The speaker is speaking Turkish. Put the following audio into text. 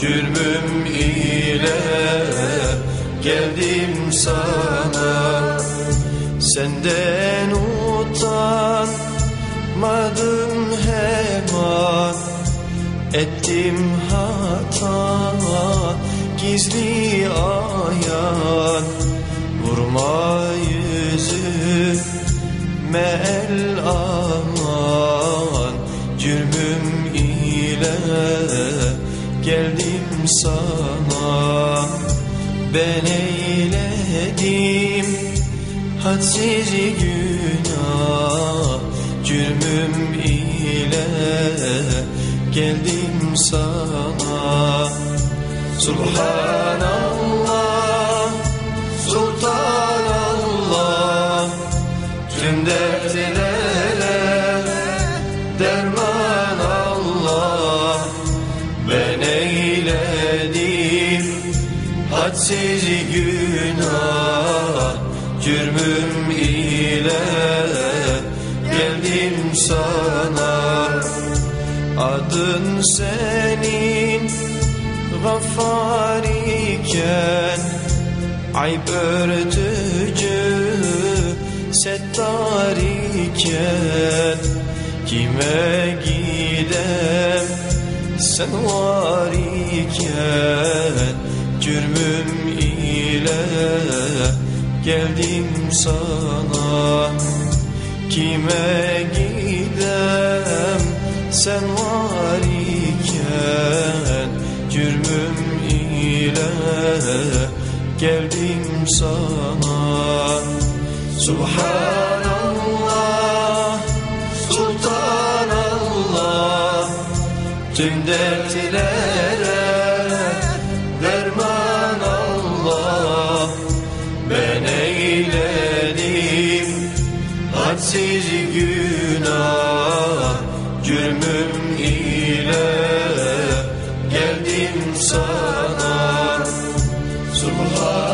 Cürmüm ile geldim sana. Senden utanmadım hemen. Ettim hata gizli ayan. Vurma yüzü Ben eyledim. Hadsiz günah Cürmüm ile geldim sana. Subhanallah hadsiz günah Cürmüm ile geldim sana. Adın senin gaffar iken Ayıp örtücü settar iken Kime gidem sen var iken Cürmüm ile geldim sana. Kime gidem? Sen var iken Cürmüm ile geldim sana. Subhanallah Sultanallah. Tüm dertlere hadsiz günah Cürmüm ile geldim sana Subhanallah